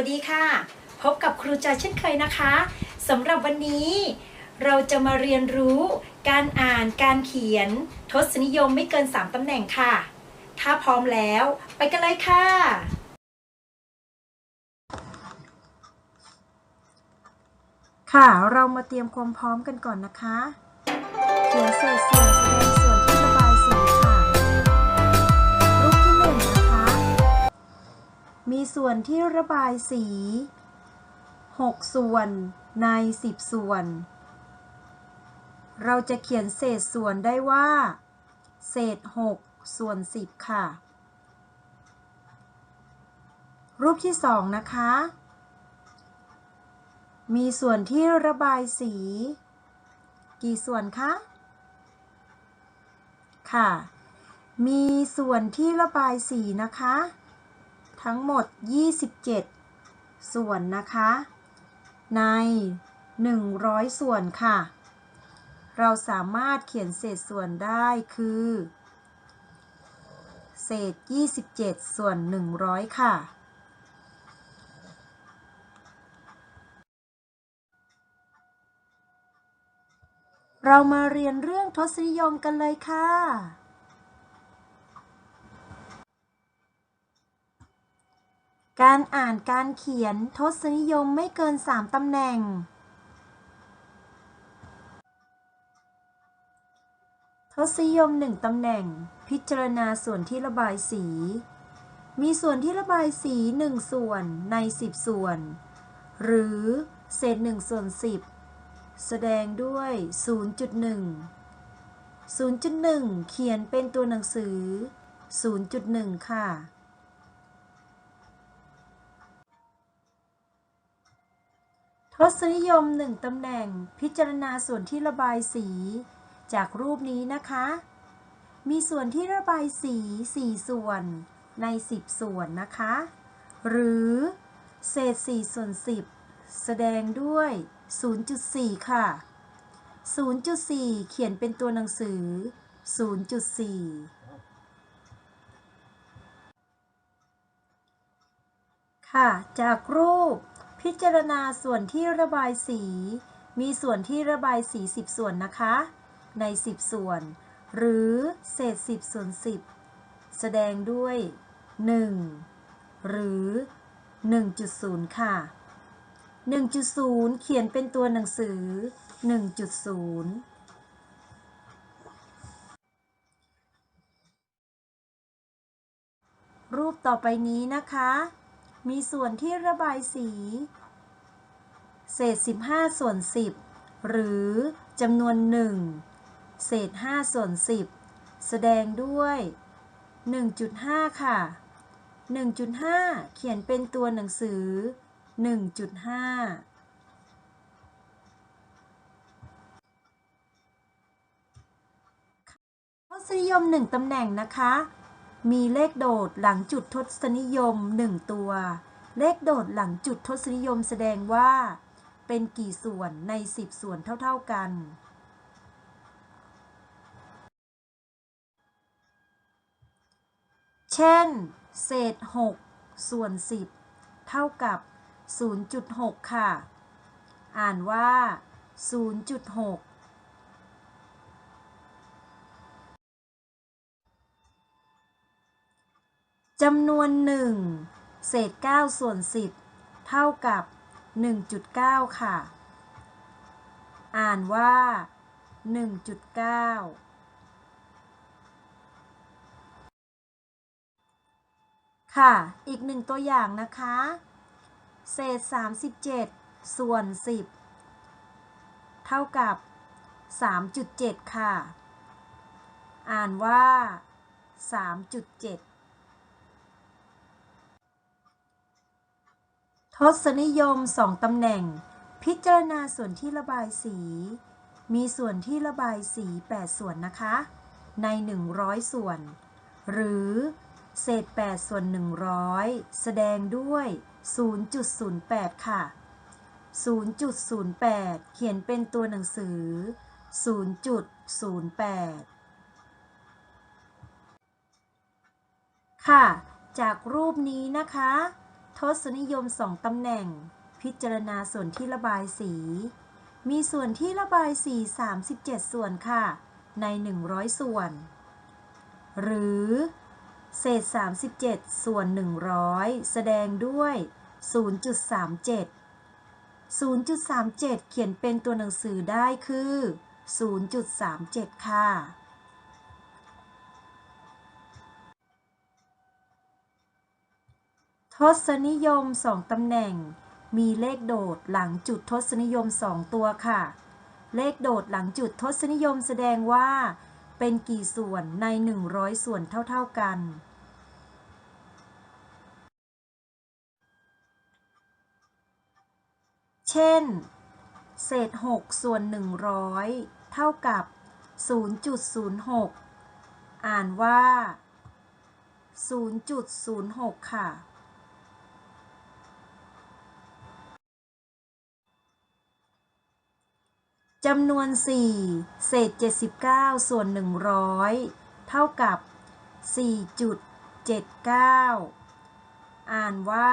ัสดีค่ะ พบกับครูจอยเช่นเคยนะคะสำหรับวันนี้ เราจะมาเรียนรู้การอ่านการเขียนทศนิยมไม่เกิน 3ตำแหน่งค่ะ ถ้าพร้อมแล้วไปกันเลยค่ะ ค่ะเรามาเตรียมความพร้อมกันก่อนนะคะเขียนเศษส่วนแสดงส่วน มีส่วนที่ระบายสี 6 ส่วนใน 10 ส่วน เราจะเขียนเศษส่วนได้ว่า เศษ 6 ส่วน 10 ค่ะ รูปที่ 2 นะคะ มีส่วนที่ระบายสี กี่ส่วนคะ ค่ะ มีส่วนที่ระบายสีนะคะ ทั้งหมด 27 ส่วนนะคะ ใน 100 ส่วนค่ะ เราสามารถเขียนเศษส่วนได้คือ เศษ 27 ส่วน 100 ค่ะเรามาเรียนเรื่องทศนิยมกันเลยค่ะ การอ่านการเขียนทศนิยมไม่เกิน 3 ตำแหน่ง ทศนิยม 1 ตำแหน่ง พิจารณาส่วนที่ระบายสี มีส่วนที่ระบายสี 1 ส่วนใน 10 ส่วน หรือเศษ1ส่วน 10 แสดงด้วย 0.1 0.1 เขียนเป็นตัวหนังสือ 0.1 ค่ะ ทศนิยม1ตำแหน่งพิจารณาส่วนที่ระบายสี จากรูปนี้นะคะ มีส่วนที่ระบายสี 4 ส่วนใน 10 ส่วนนะคะ หรือเศษ 4 ส่วน 10 แสดงด้วย 0.4 ค่ะ 0.4 เขียนเป็นตัวหนังสือ 0.4 ค่ะ จากรูป พิจารณาส่วนที่ระบายสี มีส่วนที่ระบายสี 10 ส่วนนะคะ ใน 10 ส่วน หรือเศษ 10 ส่วน 10 แสดงด้วย 1 หรือ 1.0 ค่ะ 1.0 เขียนเป็นตัวหนังสือ 1.0รูปต่อไปนี้นะคะ มีส่วนที่ระบายสี เศษ 15 ส่วน 10 หรือจำนวน 1 เศษ 5 ส่วน 10 แสดงด้วย 1.5 ค่ะ 1.5 เขียนเป็นตัวหนังสือ 1.5ทศนิยม1ตำแหน่งนะคะ มีเลขโดดหลังจุดทศนิยม 1 ตัว เลขโดดหลังจุดทศนิยมแสดงว่า เป็นกี่ส่วนใน 10 ส่วนเท่า ๆ กัน เช่น เศษ 6 ส่วน 10 เท่ากับ 0.6 ค่ะ อ่านว่า 0.6 จำนวน 1 เศษ 9 ส่วน 10 เท่ากับ 1.9 ค่ะ อ่านว่า 1.9 ค่ะ อีกหนึ่งตัวอย่างนะคะ เศษ 37 ส่วน 10 เท่ากับ 3.7 ค่ะ อ่านว่า 3.7 ทศนิยม2ตำแหน่ง พิจารณาส่วนที่ระบายสี มีส่วนที่ระบายสี 8 ส่วนนะคะ ใน 100 ส่วน หรือเศษ 8 ส่วน 100 แสดงด้วย 0.08 ค่ะ 0.08 เขียนเป็นตัวหนังสือ 0.08 ค่ะ จากรูปนี้นะคะ ทศนิยมสองตำแหน่ง พิจารณาส่วนที่ระบายสี มีส่วนที่ระบายสี 37 ส่วนค่ะ ใน 100 ส่วน หรือเศษ 37 ส่วน 100 แสดงด้วย 0.37 0.37 เขียนเป็นตัวหนังสือได้คือ 0.37 ค่ะ ศนิยม 2ตำแหน่ง มีเลขโดดหลังจุดทศนิยม 2 ตัวค่ะ เลขโดดหลังจุดทศนิยมแสดงว่า เป็นกี่ส่วนใน 100 ส่วนเท่า ๆกัน เช่น เศษ 6 ส่วน 100 เท่ากับ 0.06 อ่านว่า 0.06 ค่ะ จำนวน 4 เศษ 79 ส่วน 100 เท่ากับ 4.79 อ่านว่า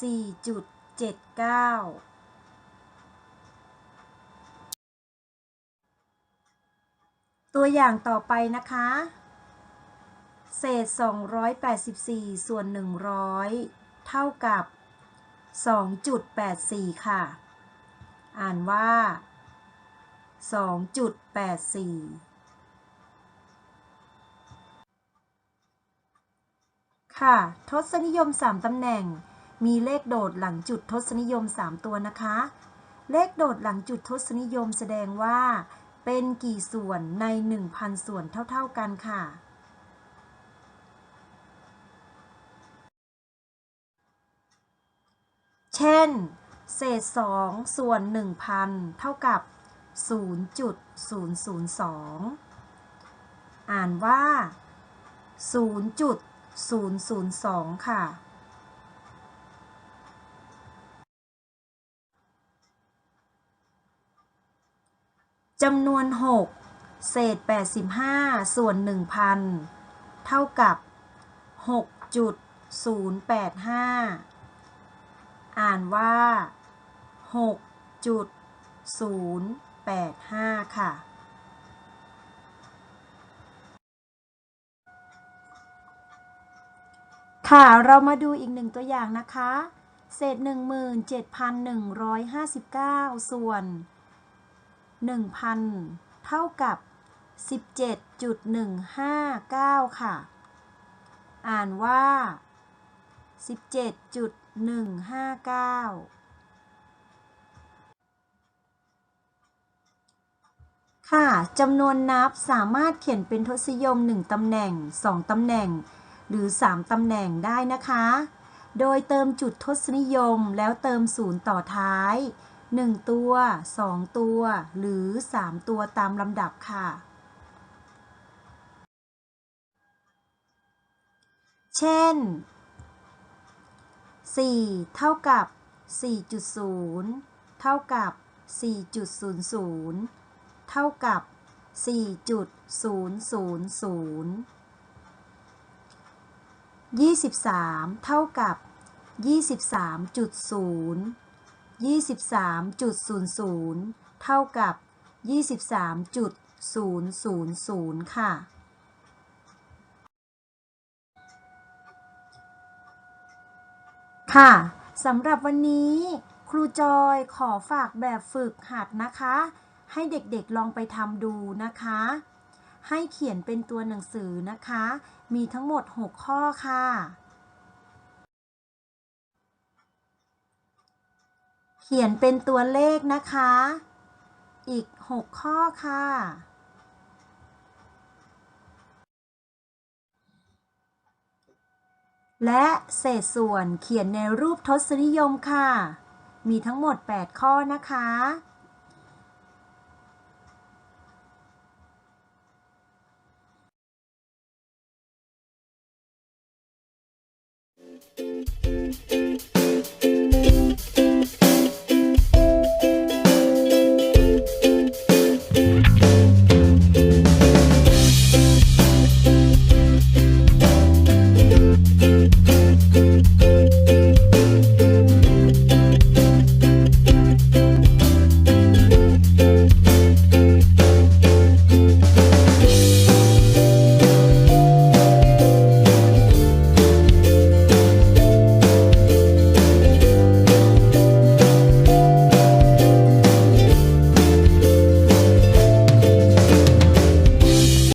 4.79ตัวอย่างต่อไปนะคะ เศษ 284 ส่วน 100 เท่ากับ 2.84 ค่ะ อ่านว่า 2.84 ค่ะ ทศนิยม 3 ตำแหน่ง มีเลขโดดหลังจุดทศนิยม 3 ตัวนะคะ เลขโดดหลังจุดทศนิยมแสดงว่า เป็นกี่ส่วนใน 1,000 ส่วนเท่า ๆ กันค่ะเช่น เศษ 2 ส่วน 1,000 เท่ากับ 0.002 อ่านว่า 0.002 ค่ะ จำนวน 6 เศษ 85 ส่วน 1,000 เท่ากับ 6.085 อ่านว่า 6.085 8 5 ค่ะ ค่ะ เรามาดูอีกหนึ่งตัวอย่างนะคะ เศษ 17,159 ส่วน 1,000 เท่ากับ 17.159 ค่ะ อ่านว่า 17.159 ค่ะจำนวนนับสามารถเขียนเป็นทศนิยม 1ตำแหน่ง 2ตำแหน่ง หรือ 3ตำแหน่งได้นะคะ โดยเติมจุดทศนิยมแล้วเติมศูนย์ต่อท้าย 1 ตัว 2 ตัว หรือ 3 ตัวตามลำดับค่ะ เช่น 4 เท่ากับ 4.0 เท่ากับ 4.00 เท่ากับ 4.000 23 เท่ากับ 23.0 23.00 เท่ากับ 23.000 ค่ะ ค่ะ สำหรับวันนี้ ครูจอยขอฝากแบบฝึกหัดนะคะ ให้เด็กๆลองไปทำดูนะคะ ให้เขียนเป็นตัวหนังสือนะคะ มีทั้งหมด 6 ข้อค่ะ เขียนเป็นตัวเลขนะคะ อีก 6 ข้อค่ะและเศษส่วนเขียนในรูปทศนิยมค่ะ มีทั้งหมด 8 ข้อนะคะ thank you